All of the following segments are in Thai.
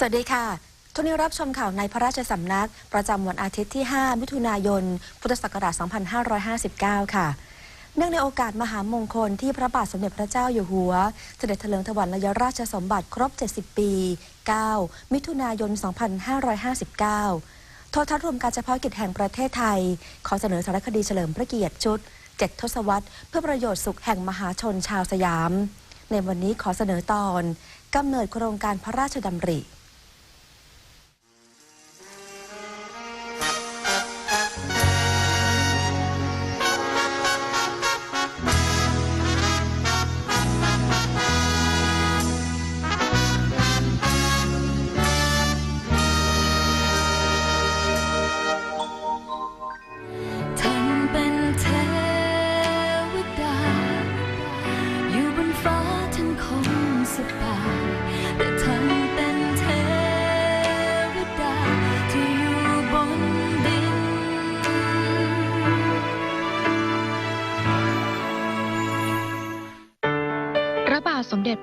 สวัสดีค่ะทุกนี้รับชมข่าวในพระราชสำนัก ประจำวันอาทิตย์ที่ 5 มิถุนายน พุทธศักราช 2559 ค่ะ เนื่องในโอกาสมหามงคลที่พระบาทสมเด็จพระเจ้าอยู่หัว เสด็จเถลิงถวัลยราชสมบัติครบ 70 ปี 9 มิถุนายน 2559 โทรทัศน์รวมการเฉพาะกิจแห่งประเทศไทย ขอเสนอสารคดีเฉลิมพระเกียรติชุด 7 ทศวรรษ เพื่อประโยชน์สุขแห่งมหาชนชาวสยาม ในวันนี้ขอเสนอตอนกำเนิดโครงการพระราชดำริ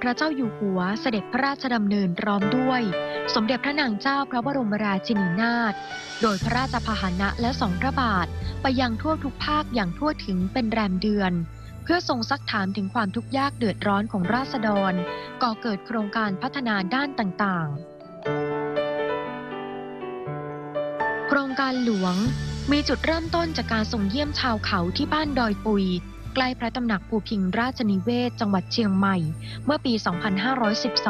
ระเจ้าอยู่หัวเสด็จพระราชดำเนินพร้อมด้วย สมเด็จพระนางเจ้าพระบรมราชินีนาถโดยพระราชพาหนะและสองพระบาทไปยังทั่วทุกภาคอย่างทั่วถึงเป็นแรมเดือน เพื่อทรงซักถามถึงความทุกข์ยากเดือดร้อนของราษฎร ก่อเกิดโครงการพัฒนาด้านต่างๆ โครงการหลวงมีจุดเริ่มต้นจากการส่งเยี่ยมชาวเขาที่บ้านดอยปุย ใกล้พระตำหนักภูพิงราชนิเวศจังหวัดเชียงใหม่ เมื่อปี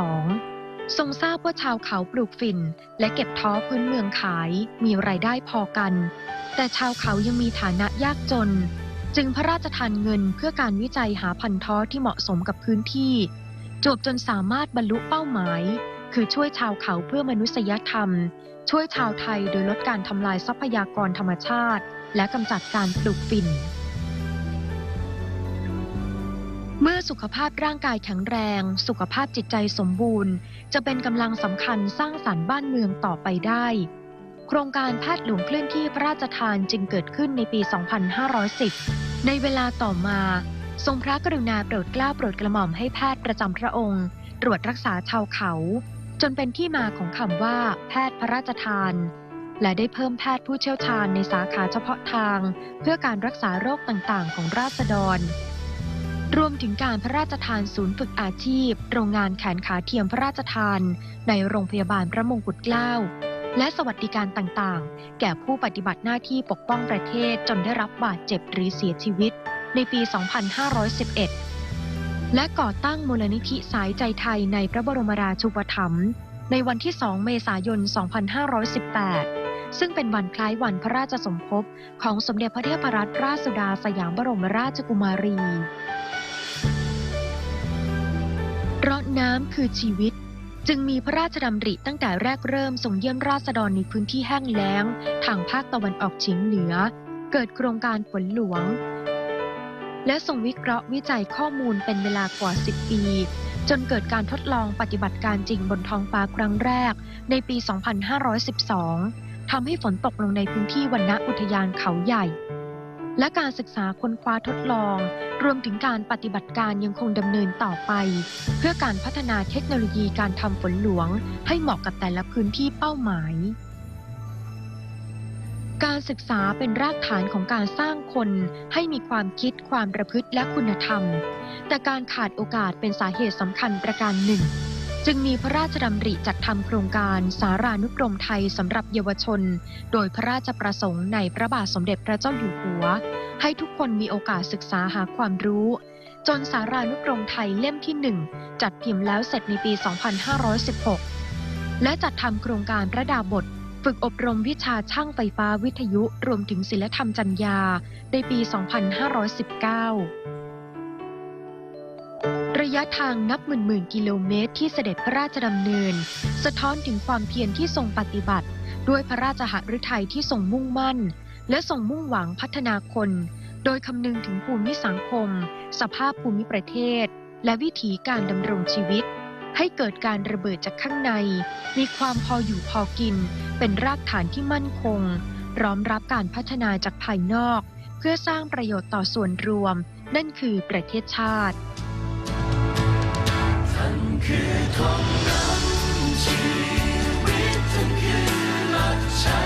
2512 ทรงทราบว่าชาวเขาปลูกฝิ่น และเก็บท้อพื้นเมืองขายมีรายได้พอกัน แต่ชาวเขายังมีฐานะยากจน จึงพระราชทานเงินเพื่อการวิจัยหาพันธุ์ท้อที่เหมาะสมกับพื้นที่ จวบจนสามารถบรรลุเป้าหมาย คือช่วยชาวเขาเพื่อมนุษยธรรม ช่วยชาวไทยโดยลดการทำลายทรัพยากรธรรมชาติ และกำจัดการปลูกฝิ่น เมื่อสุขภาพร่างกายแข็งแรง สุขภาพจิตใจสมบูรณ์ จะเป็นกำลังสำคัญสร้างสรรค์บ้านเมืองต่อไปได้ โครงการแพทย์หลวงเคลื่อนที่พระราชทานจึงเกิดขึ้นในปี 2510 ในเวลาต่อมา ทรงพระกรุณาโปรดเกล้าโปรดกระหม่อมให้แพทย์ประจำพระองค์ ตรวจรักษาชาวเขา จนเป็นที่มาของคำว่า แพทย์พระราชทาน และได้เพิ่มแพทย์ผู้เชี่ยวชาญในสาขาเฉพาะทาง เพื่อการรักษาโรคต่างๆ ของราษฎร รวมถึงการพระราชทานศูนย์ฝึกอาชีพ โรงงานแขนขาเทียมพระราชทาน ในโรงพยาบาลพระมงกุฎเกล้า และสวัสดิการต่างๆ แก่ผู้ปฏิบัติหน้าที่ปกป้องประเทศจนได้รับบาดเจ็บหรือเสียชีวิต ในปี 2511 และก่อตั้งมูลนิธิสายใจไทยในพระบรมราชูปถัมภ์ในวันที่ 2 เมษายน 2518 ซึ่งเป็นวันคล้ายวันพระราชสมภพของสมเด็จพระเทพรัตนราชสุดาสยามบรมราชกุมารี เพราะน้ำคือชีวิต จึงมีพระราชดำริตั้งแต่แรกเริ่มส่งเยี่ยมราษฎรในพื้นที่แห้งแล้ง ทางภาคตะวันออกเฉียงเหนือ เกิดโครงการฝนหลวง และส่งวิเคราะห์วิจัยข้อมูลเป็นเวลากว่า 10 ปี จนเกิดการทดลองปฏิบัติการจริงบนท้องฟ้าครั้งแรก ในปี 2512ทำให้ฝนตกลงในพื้นที่วันณอุทยานเขาใหญ่ และการศึกษาค้นคว้าทดลอง รวมถึงการปฏิบัติการยังคงดำเนินต่อไป เพื่อการพัฒนาเทคโนโลยีการทำฝนหลวง ให้เหมาะกับแต่ละพื้นที่เป้าหมาย การศึกษาเป็นรากฐานของการสร้างคน ให้มีความคิดความประพฤติและคุณธรรม แต่การขาดโอกาสเป็นสาเหตุสำคัญประการหนึ่ง จึงมีพระราชดำริจัดทำโครงการสารานุกรมไทยสำหรับเยาวชน โดยพระราชประสงค์ในพระบาทสมเด็จพระเจ้าอยู่หัว ให้ทุกคนมีโอกาสศึกษาหาความรู้ จนสารานุกรมไทยเล่มที่หนึ่งจัดพิมพ์แล้วเสร็จในปี 2516 และจัดทำโครงการระดาบท ฝึกอบรมวิชาช่างไฟฟ้าวิทยุรวมถึงศิลธรรมจัญญาในปี 2519 ระยะทางนับหมื่นๆกิโลเมตรที่เสด็จพระราชดำเนิน สะท้อนถึงความเพียรที่ทรงปฏิบัติ ด้วยพระราชหฤทัยที่ทรงมุ่งมั่น และทรงมุ่งหวังพัฒนาคน โดยคำนึงถึงภูมิสังคม สภาพภูมิประเทศ และวิถีการดำรงชีวิต ให้เกิดการระเบิดจากข้างใน มีความพออยู่พอกิน เป็นรากฐานที่มั่นคงพร้อมรับการพัฒนาจากภายนอก เพื่อสร้างประโยชน์ต่อส่วนรวม นั่นคือประเทศชาติ คือของนั้นชีวิตทั้งคืนรักใช้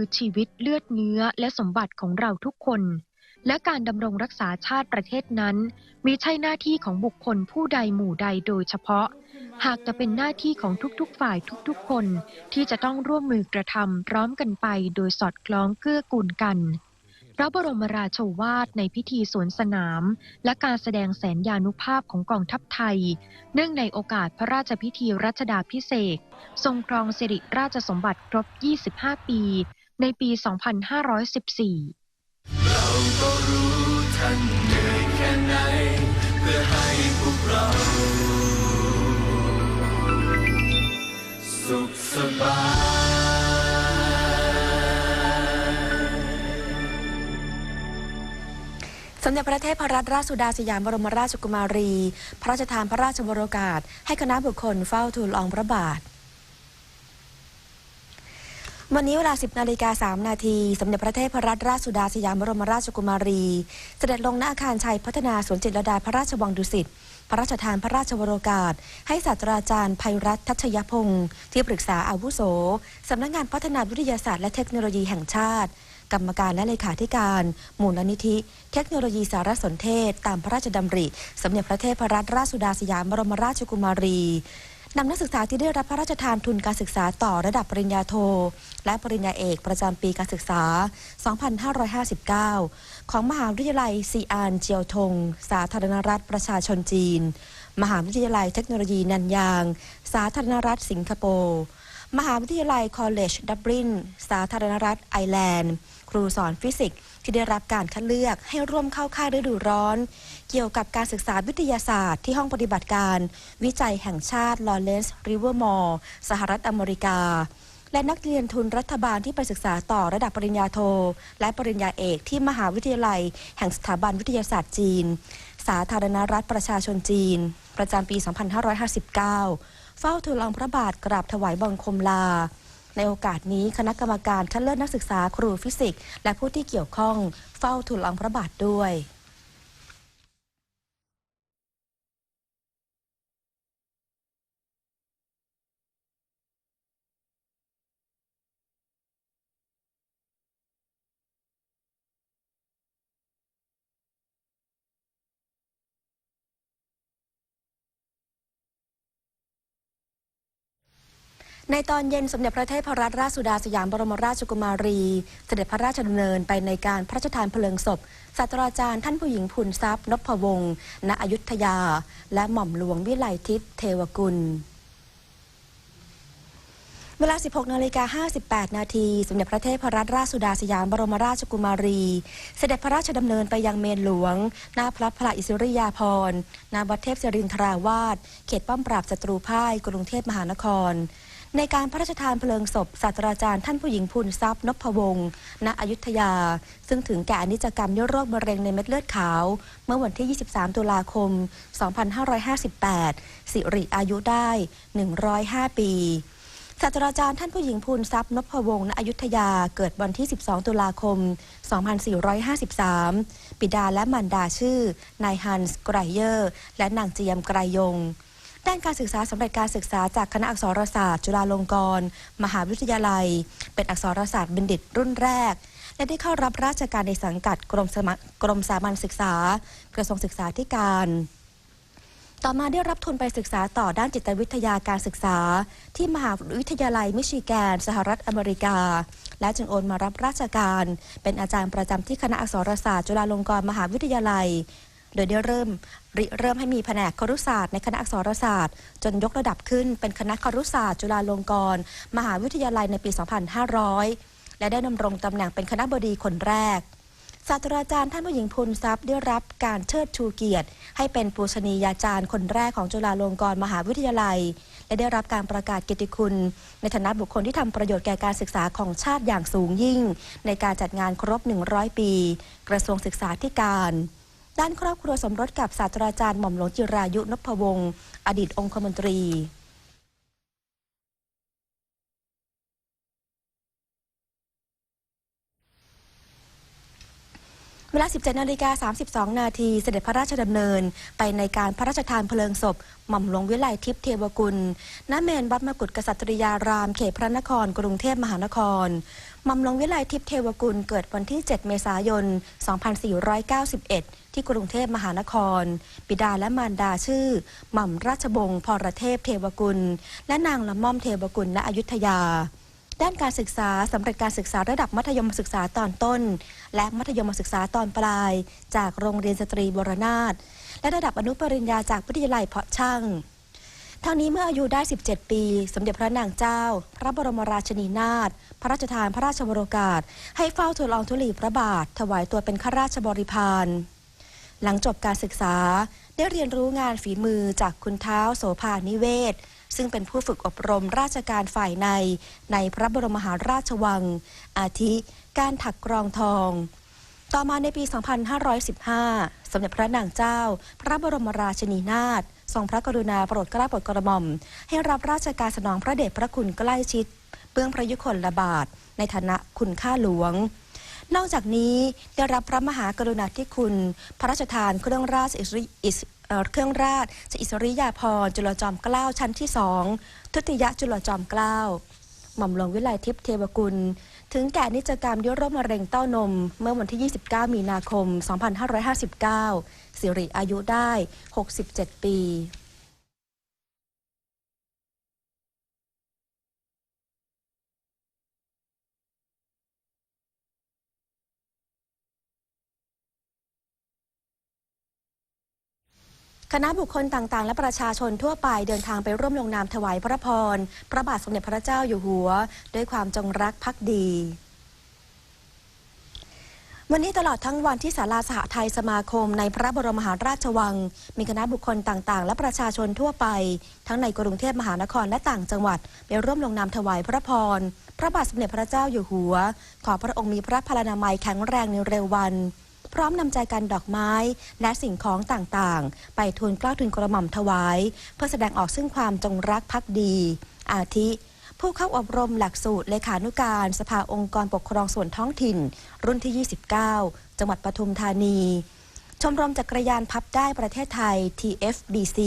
คือชีวิตเลือดเนื้อและสมบัติของเราทุกคน และการดำรงรักษาชาติประเทศนั้นมิใช่หน้าที่ของบุคคลผู้ใดหมู่ใดโดยเฉพาะ หากจะเป็นหน้าที่ของทุกๆฝ่ายทุกๆ คนที่จะต้องร่วมมือกระทำพร้อมกันไปโดยสอดคล้องเกื้อกูลกันพระบรมราโชวาทในพิธีสวนสนาม และการแสดงแสนยานุภาพของกองทัพไทย เนื่องในโอกาสพระราชพิธีรัชดาพิเศษ ทรงครองสิริราชสมบัติครบ 25 ปี ในปี 2514 เราก็รู้ท่านเหนื่อยแค่ไหน เพื่อให้พวกเรา สุขสบายสมเด็จพระเทพรัตนราชสุดาสยามบรมราชกุมารี พระราชทานพระราชวโรกาส ให้คณะบุคคลเฝ้าทูลอองพระบาท วันนี้เวลา 10 นาฬิกา 3 นาที สมเด็จพระเทพรัตนราชสุดาสยามบรมราชกุมารี เสด็จลงณอาคารชัยพัฒนาสวนจิตรลดาพระราชวังดุสิต พระราชทานพระราชวโรกาส ให้ศาสตราจารย์ภัยรัตน์ทัชยพงศ์ที่ปรึกษาอาวุโส สำนักงานพัฒนาวิทยาศาสตร์และเทคโนโลยีแห่งชาติ กรรมการและเลขาธิการ มูลนิธิ เทคโนโลยีสารสนเทศ ตามพระราชดำริ สมเด็จพระเทพรัตนราชสุดาสยามบรมราชกุมารี นำนักศึกษาที่ได้รับพระราชทานทุนการศึกษาต่อระดับปริญญาโท และปริญญาเอกประจำปีการศึกษา 2559 ของมหาวิทยาลัยซีอานเจียวทง สาธารณรัฐประชาชนจีน มหาวิทยาลัยเทคโนโลยีนันยาง สาธารณรัฐสิงคโปร์ มหาวิทยาลัยคอลเลจดับลิน สาธารณรัฐไอร์แลนด์ ครูสอนฟิสิกส์ที่ได้รับการคัดเลือกให้ร่วมเข้าค่ายฤดูร้อน เกี่ยวกับการศึกษาวิทยาศาสตร์ที่ห้องปฏิบัติการ วิจัยแห่งชาติลอเรนซ์ริเวอร์มอร์สหรัฐอเมริกา และนักเรียนทุนรัฐบาลที่ไปศึกษาต่อระดับปริญญาโท และปริญญาเอกที่มหาวิทยาลัย แห่งสถาบันวิทยาศาสตร์จีน สาธารณรัฐประชาชนจีน ประจำปี 2559 เฝ้าทูลละอองพระบาทกราบถวายบังคมลา ในโอกาสนี้คณะกรรมการคัดเลือกนักศึกษาครูฟิสิกส์ และผู้ที่เกี่ยวข้องเฝ้าทูลละอองพระบาทด้วย ในตอนเย็นสมเด็จพระเทพรัตนราชสุดาสยามบรมราชกุมารี เสด็จพระราชดำเนินไปในการพระราชทานเพลิงศพศาสตราจารย์ท่านผู้หญิงพุนทรัพย์นพวงศ์ณอยุธยา และหม่อมหลวงวิไลทิพย์เทวกุลเวลา 16นาฬิกา58 นาที สมเด็จพระเทพรัตนราชสุดาสยามบรมราชกุมารี เสด็จพระราชดำเนินไปยังเมนหลวง หน้าพระพระอิสริยาภรณ์ณวัดเทพศรินทราวาส เขตป้อมปราบศัตรูพ่าย กรุงเทพมหานคร ในการพระราชทานเพลิงศพศาสตราจารย์ท่านผู้หญิงพุนทรัพย์นพวงศ์ณอยุธยา ซึ่งถึงแก่อนิจกรรมด้วยโรคมะเร็งในเม็ดเลือดขาว เมื่อวันที่ 23 ตุลาคม 2558 สิริอายุได้ 105 ปีศาสตราจารย์ท่านผู้หญิงภูนทรัพย์นพวงศ์ณอยุธยาเกิดวันที่ 12 ตุลาคม 2453 ปิดาและมารดาชื่อนายฮันส์ไกรเยอร์ และนางเจียมไกรยง ด้านการศึกษาสำเร็จการศึกษาจากคณะอักษรศาสตร์ จุฬาลงกรณ์มหาวิทยาลัย เป็นอักษรศาสตร์บัณฑิตรุ่นแรก และได้เข้ารับราชการในสังกัดกรมสมกรมสามัญศึกษา กระทรวงศึกษาธิการ ต่อมาได้รับทุนไปศึกษาต่อด้านจิตวิทยาการศึกษา ที่มหาวิทยาลัยมิชิแกน สหรัฐอเมริกา และจึงโอนมารับราชการ เป็นอาจารย์ประจำที่คณะอักษรศาสตร์ จุฬาลงกรณ์มหาวิทยาลัย โดยได้เริ่มริเริ่มให้มีแผนกครุศาสตร์ในคณะอักษรศาสตร์ จนยกระดับขึ้นเป็นคณะครุศาสตร์จุฬาลงกรณ์มหาวิทยาลัยในปี 2500 และได้ดำรงตำแหน่งเป็นคณะบดีคนแรกศาสตราจารย์ท่านผู้หญิงพูนทรัพย์ได้รับการเชิดชูเกียรติ ให้เป็นปูชนียาจารย์คนแรกของจุฬาลงกรณ์มหาวิทยาลัย และได้รับการประกาศกียรติคุณ ในฐานะบุคคลที่ทำประโยชน์แก่การศึกษาของชาติอย่างสูงยิ่ง ในการจัดงานครบ 100 ปี กระทรวงศึกษาธิการ ด้านครอบครัวสมรสกับศาสตราจารย์หม่อมหลวงจิรายุนพวงศ์อดีตองคมนตรี เวลา 17 นาฬิกา 32 นาทีเสด็จพระราชดำเนิน ไปในการพระราชทานเพลิงศพ หม่อมหลวงวิไลทิพย์เทวกุล ณ เมนวัดมกุฏกษัตริยาราม เขตพระนคร กรุงเทพมหานคร หม่อมหลวงวิไลทิพย์เทวกุล เกิดวันที่ 7 เมษายน 2491 ที่กรุงเทพมหานคร บิดาและมารดาชื่อ หม่อมราชบงศ์พรเทพเทวกุล และนางละม่อมเทวกุลณอยุธยา ด้านการศึกษาสำเร็จการศึกษาระดับมัธยมศึกษาตอนต้น และมัธยมศึกษาตอนปลาย จากโรงเรียนสตรีบรนาถและระดับอนุปริญญาจากวิทยาลัยเพาะช่างทั้งนี้เมื่ออายุได้ 17 ปี สมเด็จพระนางเจ้า พระบรมราชินีนาถ พระราชทานพระราชวโรกาส ให้เฝ้าทูลองธุลีพระบาท ถวายตัวเป็นข้าราชบริพาร หลังจบการศึกษา ได้เรียนรู้งานฝีมือจากคุณเท้าโสภานิเวศ ซึ่งเป็นผู้ฝึกอบรมราชการฝ่ายใน ในพระบรมมหาราชวัง อาทิการถักกรองทอง ต่อมาในปี 2515 สมเด็จพระนางเจ้า พระบรมราชินีนาถทรงพระกรุณาโปรดเกล้าโปรดกระหม่อม ให้รับราชการสนองพระเดชพระคุณใกล้ชิด เบื้องพระยุคลบาท ในฐานะคุณข้าหลวงนอกจากนี้ได้รับพระมหากรุณาธิคุณ พระราชทานเครื่องราชอิสริอิส เครื่องราชอิสริยาภรณ์จุลจอมเกล้าชั้นที่สองทุติยจุลจอมเกล้าหม่อมหลวงวิไลทิพย์เทวกุล ถึงแก่นิจกรรมยุโรปมะเร็งเต้านม เมื่อวันที่ 29 มีนาคม 2559 สิริอายุได้ 67 ปี คณะบุคคลต่างๆ และประชาชนทั่วไปเดินทางไปร่วมลงนามถวายพระพร พระบาทสมเด็จพระเจ้าอยู่หัว ด้วยความจงรักภักดีวันนี้ตลอดทั้งวันที่ศาลาสหไทยสมาคมในพระบรมมหาราชวัง มีคณะบุคคลต่างๆ และประชาชนทั่วไป ทั้งในกรุงเทพมหานครและต่างจังหวัดไปร่วมลงนามถวายพระพร พระบาทสมเด็จพระเจ้าอยู่หัว ขอพระองค์มีพระพลานามัยแข็งแรงในเร็ววัน พร้อมนำใจกันดอกไม้ และสิ่งของต่างๆ ไปทูลเกล้าทูลกระหม่อมถวาย เพื่อแสดงออกซึ่งความจงรักภักดี อาทิ ผู้เข้าอบรมหลักสูตรเลขานุการ สภาองค์กรปกครองส่วนท้องถิ่น รุ่นที่ 29 จังหวัดปทุมธานี ชมรมจักรยานพับได้ประเทศไทย TFDC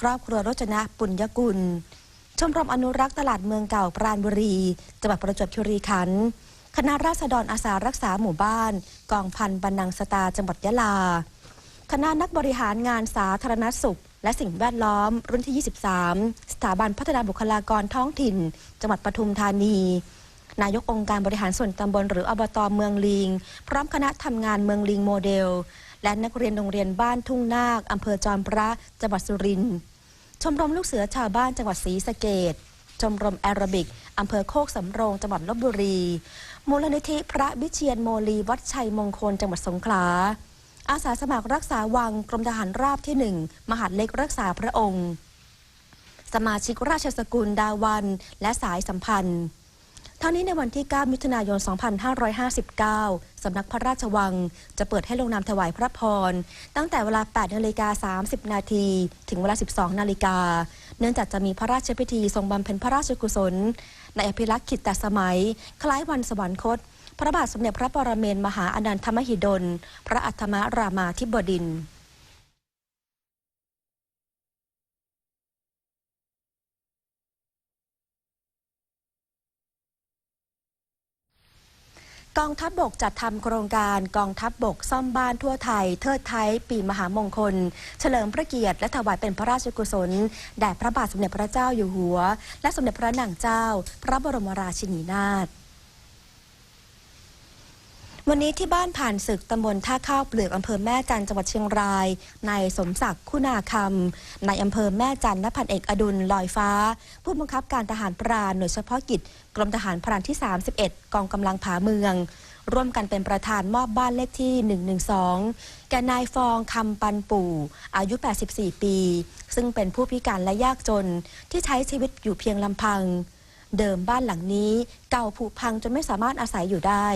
ครอบครัวรจนะปุญญกุล ชมรมอนุรักษ์ตลาดเมืองเก่าปราณบุรีจังหวัดประจวบคีรีขันธ์ คณะราษฎรอาสารักษาหมู่บ้าน กองพันบรรนังสตาจังหวัดยะลา คณะนักบริหารงานสาธารณสุข และสิ่งแวดล้อม รุ่นที่ 23 สถาบันพัฒนาบุคลากรท้องถิ่น จังหวัดปทุมธานี นายกองค์การบริหารส่วนตำบลหรืออบตเมืองลิง พร้อมคณะทำงานเมืองลิงโมเดล และนักเรียนโรงเรียนบ้านทุ่งนาคอำเภอจอมพระจังหวัดสุรินทร์ชมรมลูกเสือชาวบ้านจังหวัดศรีสะเกดชมรมแอโรบิกอำเภอโคกสำโรง จังหวัดลบบุรี มูลนิธิพระวิเชียนโมลีวัดชัยมงคลจังหวัดสงขลา อาสาสมัครรักษาวังกรมทหารราบที่หนึ่งมหาดเล็กรักษาพระองค์ สมาชิกราชสกุลดาวัน และสายสัมพันธ์ทั้งนี้ในวันที่ 9 มิถุนายน 2559 สำนักพระราชวัง จะเปิดให้ลงนามถวายพระพร ตั้งแต่เวลา 8นาฬิกา30 นาที ถึงเวลา 12 นาฬิกา เนื่องจากจะมีพระราชพิธีทรงบำเพ็ญพระราชกุศล ในอภิรักษ์ขิตตสมัย คล้ายวันสวรรคต พระบาทสมเด็จพระปรเมนมหาอนันทมหิดล พระอัธมรามาธิบดินทร์ กองทัพบบกจัดทำโครงการกองทัพบบกซ่อมบ้านทั่วไทย เทิดไทย ปีมหามงคล เฉลิมพระเกียรติ และถวายเป็นพระราชกุศลแด่พระบาทสมเด็จพระเจ้าอยู่หัว และสมเด็จพระนางเจ้า พระบรมราชินีนาถ วันนี้ที่บ้านผ่านศึกตำบลท่าข้าวเปลือกอำเภอแม่จันจังหวัดเชียงรายนายสมศักดิ์คุณาคำนายอำเภอแม่จันและพันเอกอดุลลอยฟ้า ผู้บังคับการทหารพรานหน่วยเฉพาะกิจ กรมทหารพรานที่ 31 กองกำลังผาเมือง ร่วมกันเป็นประธานมอบบ้านเลขที่ 112 แก่นายฟองคำปันปู่ อายุ 84 ปี ซึ่งเป็นผู้พิการและยากจนที่ใช้ชีวิตอยู่เพียงลำพัง เดิมบ้านหลังนี้ เก่าผุพังจนไม่สามารถอาศัยอยู่ได้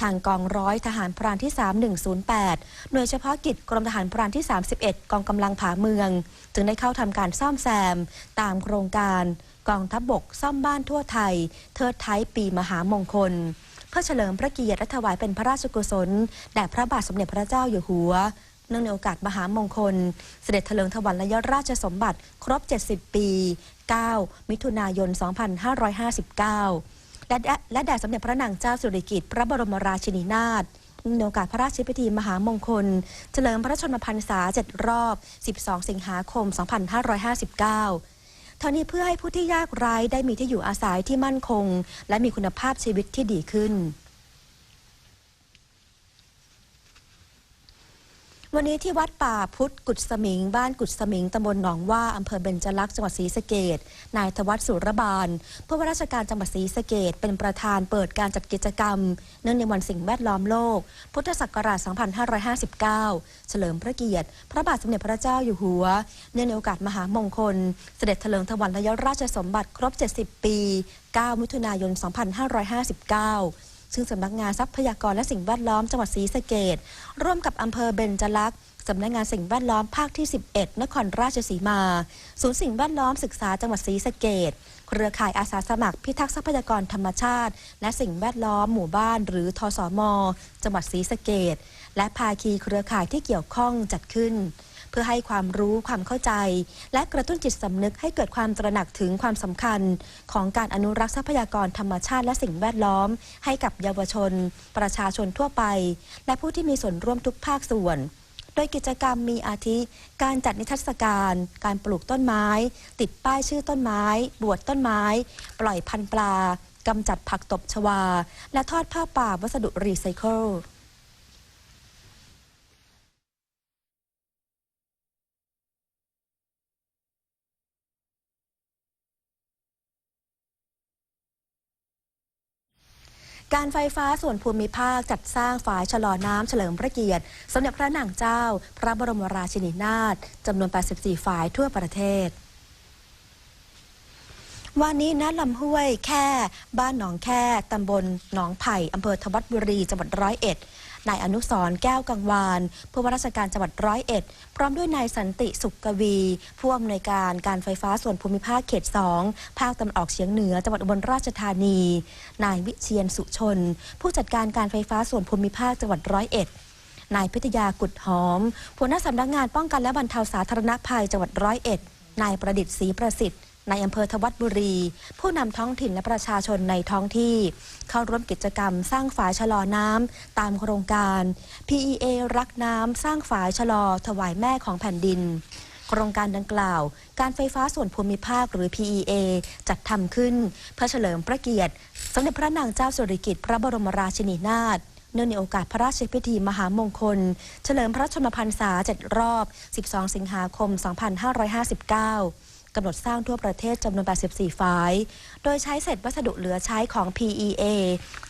ทางกองร้อยทหารพรานที่ 3108 หน่วยเฉพาะกิจกรมทหารพรานที่ 31 กองกำลังผาเมือง จึงได้เข้าทำการซ่อมแซม ตามโครงการ กองทัพบบกซ่อมบ้านทั่วไทย เทิดไทยปีมหามงคลเพื่อเฉลิมพระเกียรติและถวายเป็นพระราชกุศลแด่พระบาทสมเด็จพระเจ้าอยู่หัวเนื่องในโอกาสมหามงคล เสด็จเถลิงถวัลยราชสมบัติครบ 70 ปี 9 มิถุนายน 2559 และและแด่สมเด็จพระนางเจ้าสิริกิติ์พระบรมราชินีนาถเนื่องในโอกาสพระราชพิธีมหามงคล เฉลิมพระชนมพรรษา 7 รอบ 12 สิงหาคม 2559เท่านี้เพื่อให้ผู้ที่ยากไร้ได้มีที่อยู่อาศัยที่มั่นคง และมีคุณภาพชีวิตที่ดีขึ้น วันนี้ที่วัดป่าพุทธกุดสมิง บ้านกุดสมิงตำบลหนองว่าอำเภอเบญจลักษณ์จังหวัดศรีสะเกดนายธวัฒน์สุรบาลผู้ว่าราชการจังหวัดศรีสะเกดเป็นประธานเปิดการจัดกิจกรรม เนื่องในวันสิ่งแวดล้อมโลก พุทธศักราช 2559 เฉลิมพระเกียรติ พระบาทสมเด็จพระเจ้าอยู่หัว เนื่องในโอกาสมหามงคล เสด็จเถลิงถวัลยราชสมบัติครบ 70 ปี 9 มิถุนายน 2559 ซึ่งสำนักงานทรัพยากรและสิ่งแวดล้อมจังหวัดศรีสะเกดร่วมกับอำเภอเบญจลักษณ์สำนักงานสิ่งแวดล้อมภาคที่ 11 นครราชสีมา ศูนย์สิ่งแวดล้อมศึกษาจังหวัดศรีสะเกดเครือข่ายอาสาสมัครพิทักษ์ทรัพยากรธรรมชาติ และสิ่งแวดล้อมหมู่บ้าน หรือทสมจังหวัดศรีสะเกดและภาคีเครือข่ายที่เกี่ยวข้องจัดขึ้น พื่อให้ความรู้ความเข้าใจ และกระตุ้นจิตสำนึกให้เกิดความตระหนักถึงความสำคัญ ของการอนุรักษ์ทรัพยากรธรรมชาติและสิ่งแวดล้อม ให้กับเยาวชน ประชาชนทั่วไป และผู้ที่มีส่วนร่วมทุกภาคส่วน โดยกิจกรรมมีอาทิ การจัดนิทรรศการ การปลูกต้นไม้ ติดป้ายชื่อต้นไม้ บวชต้นไม้ ปล่อยพันธุ์ปลากำจัดผักตบชวา และทอดผ้าป่าวัสดุรีไซเคิล การไฟฟ้าส่วนภูมิภาคจัดสร้างฝายชะลอน้ำเฉลิมพระเกียรติ สมเด็จพระนางเจ้า พระบรมราชินีนาถจำนวน 84 ฝายทั่วประเทศวันนี้ณลำห้วยแค่ บ้านหนองแค่ ตำบลหนองไผ่อำเภอทวัดบุรี จังหวัดร้อยเอ็ด นายอนุสร์แก้วกังวานผู้ว่าราชการจังหวัดร้อยเอ็ดพร้อมด้วยนายสันติสุขกวี ผู้อำนวยการการไฟฟ้าส่วนภูมิภาคเขต 2 ภาคตะวันออกเฉียงเหนือจังหวัดอุบลราชธานี นายวิเชียนสุชน ผู้จัดการการไฟฟ้าส่วนภูมิภาคจังหวัดร้อยเอ็ดนายพิทยากุดหอมหัวหน้าสำนักงานป้องกันและบรรเทาสาธารณภัยจังหวัดร้อยเอ็ดนายประดิษฐ์ศรีประสิทธิ์ ในอำเภอทวัดบุรี ผู้นำท้องถิ่นและประชาชนในท้องที่ เข้าร่วมกิจกรรมสร้างฝายชะลอน้ำตามโครงการ PEA รักน้ำสร้างฝายชะลอ ถวายแม่ของแผ่นดินโครงการดังกล่าว การไฟฟ้าส่วนภูมิภาคหรือ PEA จัดทำขึ้น เพื่อเฉลิมพระเกียรติ สมเด็จพระนางเจ้าสิริกิติ์พระบรมราชินีนาถเนื่องในโอกาสพระราชพิธีมหามงคล เฉลิมพระชนมพรรษา 7 รอบ 12 สิงหาคม 2559 กำหนดสร้างทั่วประเทศจำนวน 84ฝาย โดยใช้เศษวัสดุเหลือใช้ของ PEA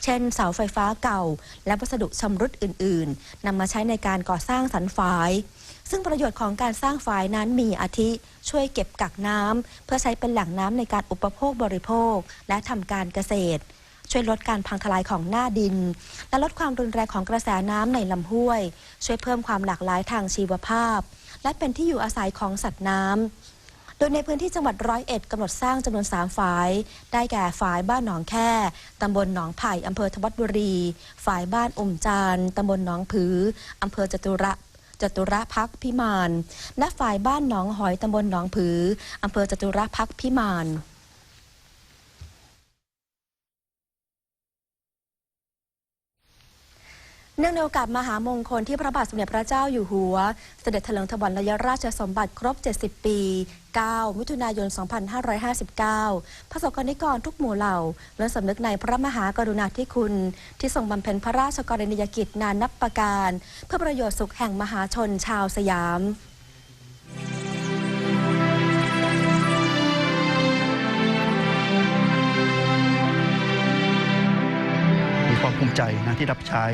เช่นเสาไฟฟ้าเก่า และวัสดุชำรุดอื่น ๆนำมาใช้ในการก่อสร้างสันฝาย ซึ่งประโยชน์ของการสร้างฝายนั้นมีอาทิ ช่วยเก็บกักน้ำเพื่อใช้เป็นแหล่งน้ำในการอุปโภคบริโภค และทำการเกษตรช่วยลดการพังทลายของหน้าดิน และลดความรุนแรงของกระแสน้ำในลำห้วย ช่วยเพิ่มความหลากหลายทางชีวภาพ และเป็นที่อยู่อาศัยของสัตว์น้ำ โดยในพื้นที่จังหวัดร้อยเอ็ดกำหนดสร้างจำนวน 3ฝาย ได้แก่ฝายบ้านหนองแค่ตำบลหนองไผ่อำเภอทวัดบุรีฝายบ้านอุ่มจานตำบลหนองผืออำเภอจตุระจตุระพักพิมาน และฝ่ายบ้านหนองหอยตำบลหนองผืออำเภอจตุระพักพิมาน เนื่องในโอกาสมหามงคลที่พระบาทสมเด็จพระเจ้าอยู่หัว เสด็จเถลิงถวัลยราชสมบัติครบ 70 ปี 9 มิถุนายน 2559พระสกนิกรทุกหมู่เหล่าล้วนสำนึกในพระมหากรุณาธิคุณ ที่ทรงบำเพ็ญพระราชกรณียกิจนานนับประการ เพื่อประโยชน์สุขแห่งมหาชนชาวสยามมีความภูมิใจนะที่รับใช้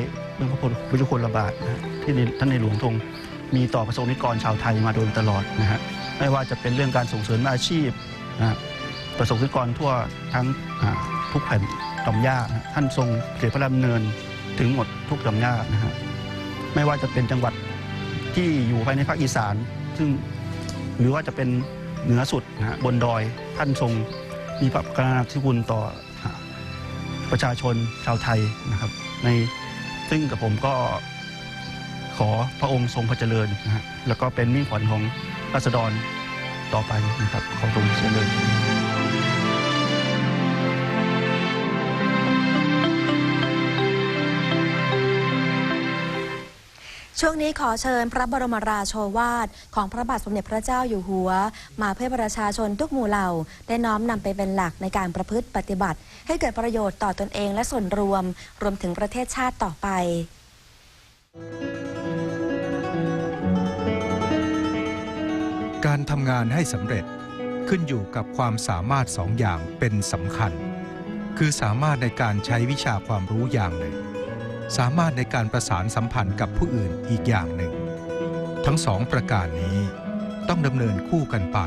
รื่องพระพุทธคุณระบาทนะที่ท่านในหลวงทรงมีต่อประสงค์นิกรชาวไทยมาโดยตลอดนะฮะไม่ว่าจะเป็นเรื่องการส่งเสริมอาชีพนะฮะประสงค์นิกรทั่วทั้งทุกแผ่นต่อมหญ้าท่านทรงเสียพระดำเนินถึงหมดทุกต่อมหญ้านะฮะไม่ว่าจะเป็นจังหวัดที่อยู่ภายในภาคอีสาน ซึ่งหรือว่าจะเป็นเหนือสุดนะบนดอยท่านทรงมีพระกรุณาธิคุณต่อประชาชนชาวไทยนะครับใน ซึ่งกับผมก็ขอพระองค์ทรงพระเจริญนะฮะแล้วก็เป็นมิ่งขวัญของราษฎรต่อไปนะครับขอทรงเจริญ ช่วงนี้ขอเชิญพระบรมราโชวาท ของพระบาทสมเด็จพระเจ้าอยู่หัว มาเพื่อประชาชนทุกหมู่เหล่า ได้น้อมนำไปเป็นหลักในการประพฤติปฏิบัติ ให้เกิดประโยชน์ต่อตนเองและส่วนรวม รวมถึงประเทศชาติต่อไปการทำงานให้สำเร็จขึ้นอยู่กับความสามารถสองอย่างเป็นสำคัญ คือสามารถในการใช้วิชาความรู้อย่างหนึ่ง สามารถในการประสานสัมพันธ์กับผู้อื่นอีกอย่างหนึ่ง ทั้งสองประการนี้ต้องดำเนินคู่กันไป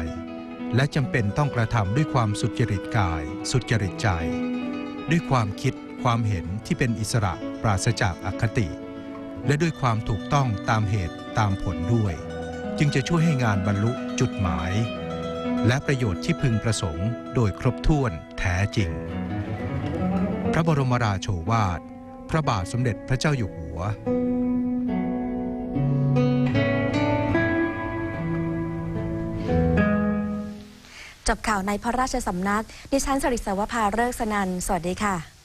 และจำเป็นต้องกระทำด้วยความสุจริตกาย สุจริตใจ ด้วยความคิดความเห็นที่เป็นอิสระปราศจากอคติ และด้วยความถูกต้องตามเหตุตามผลด้วย จึงจะช่วยให้งานบรรลุจุดหมาย และประโยชน์ที่พึงประสงค์ โดยครบถ้วนแท้จริง พระบรมราโชวาท พระบาทสมเด็จพระเจ้าอยู่หัว จบข่าวในพระราชสำนัก ดิฉันสริศวภาเริกสนัน สวัสดีค่ะ